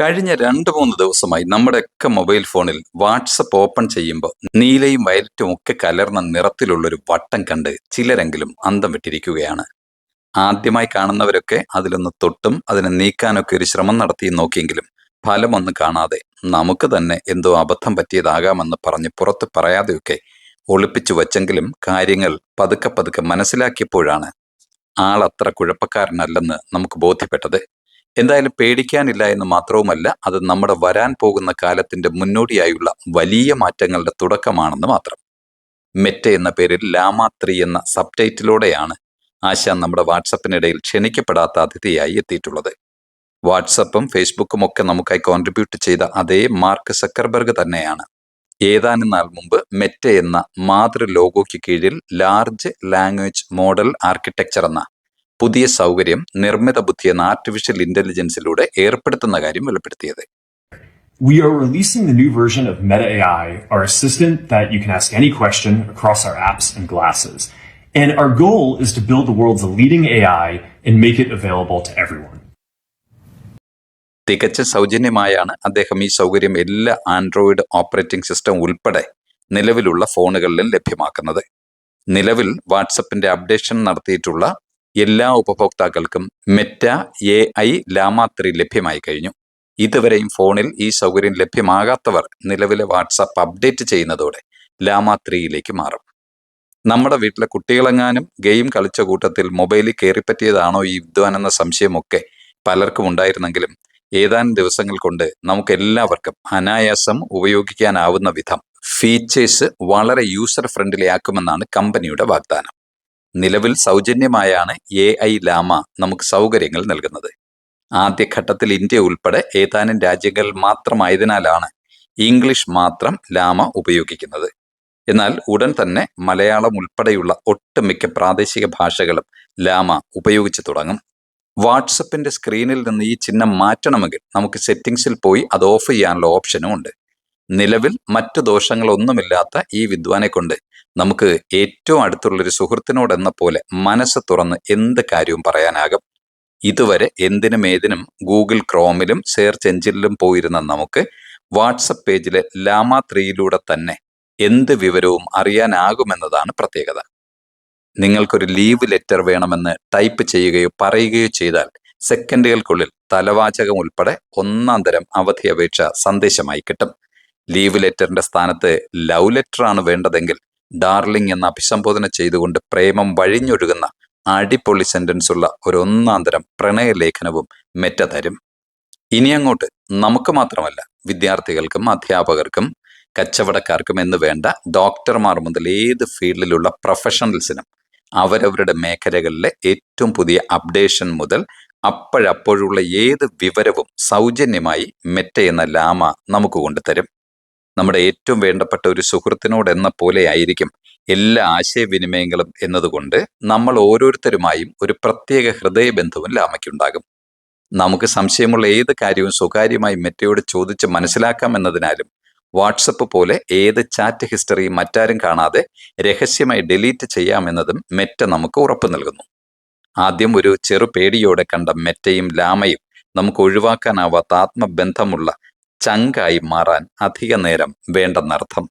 കഴിഞ്ഞ രണ്ട് മൂന്ന് ദിവസമായി നമ്മുടെയൊക്കെ മൊബൈൽ ഫോണിൽ വാട്സപ്പ് ഓപ്പൺ ചെയ്യുമ്പോൾ നീലയും വയലറ്റും ഒക്കെ കലർന്ന നിറത്തിലുള്ളൊരു വട്ടം കണ്ട് ചിലരെങ്കിലും അന്തം വിട്ടിരിക്കുകയാണ്. ആദ്യമായി കാണുന്നവരൊക്കെ അതിലൊന്ന് തൊട്ടും അതിനെ നീക്കാനൊക്കെ ഒരു ശ്രമം നടത്തി നോക്കിയെങ്കിലും ഫലമൊന്നും കാണാതെ നമുക്ക് തന്നെ എന്തോ അബദ്ധം പറ്റിയതാകാമെന്ന് പറഞ്ഞ് പുറത്ത് പറയാതെയൊക്കെ ഒളിപ്പിച്ചു വച്ചെങ്കിലും കാര്യങ്ങൾ പതുക്കെ പതുക്കെ മനസ്സിലാക്കിയപ്പോഴാണ് ആളത്ര കുഴപ്പക്കാരനല്ലെന്ന് നമുക്ക് ബോധ്യപ്പെട്ടത്. എന്തായാലും പേടിക്കാനില്ല എന്ന് മാത്രവുമല്ല അത് നമ്മുടെ വരാൻ പോകുന്ന കാലത്തിന്റെ മുന്നോടിയായുള്ള വലിയ മാറ്റങ്ങളുടെ തുടക്കമാണെന്ന് മാത്രം. മെറ്റ എന്ന പേരിൽ ലാമാത്രി എന്ന സബ് ടൈറ്റിലോടെയാണ് ആശ നമ്മുടെ വാട്സപ്പിനിടയിൽ ക്ഷണിക്കപ്പെടാത്ത അതിഥിയായി എത്തിയിട്ടുള്ളത്. വാട്സപ്പും ഫേസ്ബുക്കും ഒക്കെ നമുക്കായി കോൺട്രിബ്യൂട്ട് ചെയ്ത അതേ മാർക്ക് സക്കർബർഗ് തന്നെയാണ്. ഏതാനും നാൾ മുമ്പ് മെറ്റ എന്ന മാതൃ ലോഗോയ്ക്ക് കീഴിൽ ലാർജ് ലാംഗ്വേജ് മോഡൽ ആർക്കിടെക്ചർ എന്ന പുതിയ സൗകര്യം നിർമ്മിത ബുദ്ധി എന്ന ആർട്ടിഫിഷ്യൽ ഇന്റലിജൻസിലൂടെ ഏർപ്പെടുത്തുന്ന കാര്യം വെളിപ്പെടുത്തിയത് We are releasing the new version of Meta AI, our assistant that you can ask any question across our apps and glasses. And our goal is to build the world's leading AI and make it available to everyone. തികച്ച സൗജന്യമായാണ് അദ്ദേഹം ഈ സൗകര്യം എല്ലാ Android operating system ഉൾപ്പെടെ നിലവിലുള്ള ഫോണുകളിലും ലഭ്യമാക്കുന്നത് നിലവിൽ വാട്സപ്പിന്റെ updation നടത്തിയിട്ടുള്ള എല്ലാ ഉപഭോക്താക്കൾക്കും Meta A I Llama three ലഭ്യമായി കഴിഞ്ഞു. ഇതുവരെയും ഫോണിൽ ഈ സൗകര്യം ലഭ്യമാകാത്തവർ നിലവിലെ വാട്സാപ്പ് അപ്ഡേറ്റ് ചെയ്യുന്നതോടെ ലാമ ത്രീയിലേക്ക് മാറും. നമ്മുടെ വീട്ടിലെ കുട്ടികളെങ്ങാനും ഗെയിം കളിച്ച കൂട്ടത്തിൽ മൊബൈലിൽ കയറിപ്പറ്റിയതാണോ ഈ വിദ്വാൻ എന്ന സംശയമൊക്കെ പലർക്കും ഉണ്ടായിരുന്നെങ്കിലും ഏതാനും ദിവസങ്ങൾ കൊണ്ട് നമുക്ക് എല്ലാവർക്കും അനായാസം ഉപയോഗിക്കാനാവുന്ന വിധം ഫീച്ചേഴ്സ് വളരെ യൂസർ ഫ്രണ്ട്ലി ആക്കുമെന്നാണ് കമ്പനിയുടെ വാഗ്ദാനം. നിലവിൽ സൗജന്യമായാണ് എ ഐ ലാമ നമുക്ക് സൗകര്യങ്ങൾ നൽകുന്നത്. ആദ്യഘട്ടത്തിൽ ഇന്ത്യ ഉൾപ്പെടെ ഏതാനും രാജ്യങ്ങൾ മാത്രമായതിനാലാണ് ഇംഗ്ലീഷ് മാത്രം ലാമ ഉപയോഗിക്കുന്നത്. എന്നാൽ ഉടൻ തന്നെ മലയാളം ഉൾപ്പെടെയുള്ള ഒട്ടുമിക്ക പ്രാദേശിക ഭാഷകളും ലാമ ഉപയോഗിച്ചു തുടങ്ങും. വാട്സപ്പിന്റെ സ്ക്രീനിൽ നിന്ന് ഈ ചിഹ്നം മാറ്റണമെങ്കിൽ നമുക്ക് സെറ്റിംഗ്സിൽ പോയി അത് ഓഫ് ചെയ്യാനുള്ള ഓപ്ഷനും ഉണ്ട്. നിലവിൽ മറ്റു ദോഷങ്ങളൊന്നുമില്ലാത്ത ഈ വിദ്വാനെ കൊണ്ട് നമുക്ക് ഏറ്റവും അടുത്തുള്ളൊരു സുഹൃത്തിനോട് എന്ന പോലെ മനസ്സ് തുറന്ന് എന്ത് കാര്യവും പറയാനാകും. ഇതുവരെ എന്തിനും ഏതിനും ഗൂഗിൾ ക്രോമിലും സെർച്ച് എഞ്ചിനിലും പോയിരുന്ന നമുക്ക് വാട്സപ്പ് പേജിലെ ലാമ ത്രീയിലൂടെ തന്നെ എന്ത് വിവരവും അറിയാനാകുമെന്നതാണ് പ്രത്യേകത. നിങ്ങൾക്കൊരു ലീവ് ലെറ്റർ വേണമെന്ന് ടൈപ്പ് ചെയ്യുകയോ പറയുകയോ ചെയ്താൽ സെക്കൻഡുകൾക്കുള്ളിൽ തലവാചകം ഉൾപ്പെടെ ഒന്നാം തരം അവധി അപേക്ഷ സന്ദേശമായി കിട്ടും. ലീവ് ലെറ്ററിന്റെ സ്ഥാനത്ത് ലവ് ലെറ്റർ ആണ് വേണ്ടതെങ്കിൽ ഡാർലിംഗ് എന്ന അഭിസംബോധന ചെയ്തുകൊണ്ട് പ്രേമം വഴിഞ്ഞൊഴുകുന്ന അടിപൊളി സെന്റൻസ് ഉള്ള ഒരു ഒന്നാന്തരം പ്രണയ ലേഖനവും മെറ്റ തരും ഇനി അങ്ങോട്ട് നമുക്ക് മാത്രമല്ല വിദ്യാർത്ഥികൾക്കും അധ്യാപകർക്കും കച്ചവടക്കാർക്കും എന്ന് വേണ്ട ഡോക്ടർമാർ മുതൽ ഏത് ഫീൽഡിലുള്ള പ്രൊഫഷണൽസിനും അവരവരുടെ മേഖലകളിലെ ഏറ്റവും പുതിയ അപ്ഡേഷൻ മുതൽ അപ്പോഴപ്പോഴുള്ള ഏത് വിവരവും സൗജന്യമായി മെറ്റ എന്ന ലാമ നമുക്ക് കൊണ്ടുതരും. നമ്മുടെ ഏറ്റവും വേണ്ടപ്പെട്ട ഒരു സുഹൃത്തിനോട് എന്ന പോലെ ആയിരിക്കും എല്ലാ ആശയവിനിമയങ്ങളും എന്നതുകൊണ്ട് നമ്മൾ ഓരോരുത്തരുമായും ഒരു പ്രത്യേക ഹൃദയബന്ധവും ലാമയ്ക്കുണ്ടാകും. നമുക്ക് സംശയമുള്ള ഏത് കാര്യവും സ്വകാര്യമായി മെറ്റയോട് ചോദിച്ച് മനസ്സിലാക്കാം എന്നതിനാലും വാട്സപ്പ് പോലെ ഏത് ചാറ്റ് ഹിസ്റ്ററിയും മറ്റാരും കാണാതെ രഹസ്യമായി ഡിലീറ്റ് ചെയ്യാമെന്നതും മെറ്റ നമുക്ക് ഉറപ്പു നൽകുന്നു. ആദ്യം ഒരു ചെറു പേടിയോടെ കണ്ട മെറ്റയും ലാമയും നമുക്ക് ഒഴിവാക്കാനാവാത്ത ആത്മബന്ധമുള്ള ചങ്കായി മാറാൻ അധിക നേരം വേണ്ടെന്നർത്ഥം.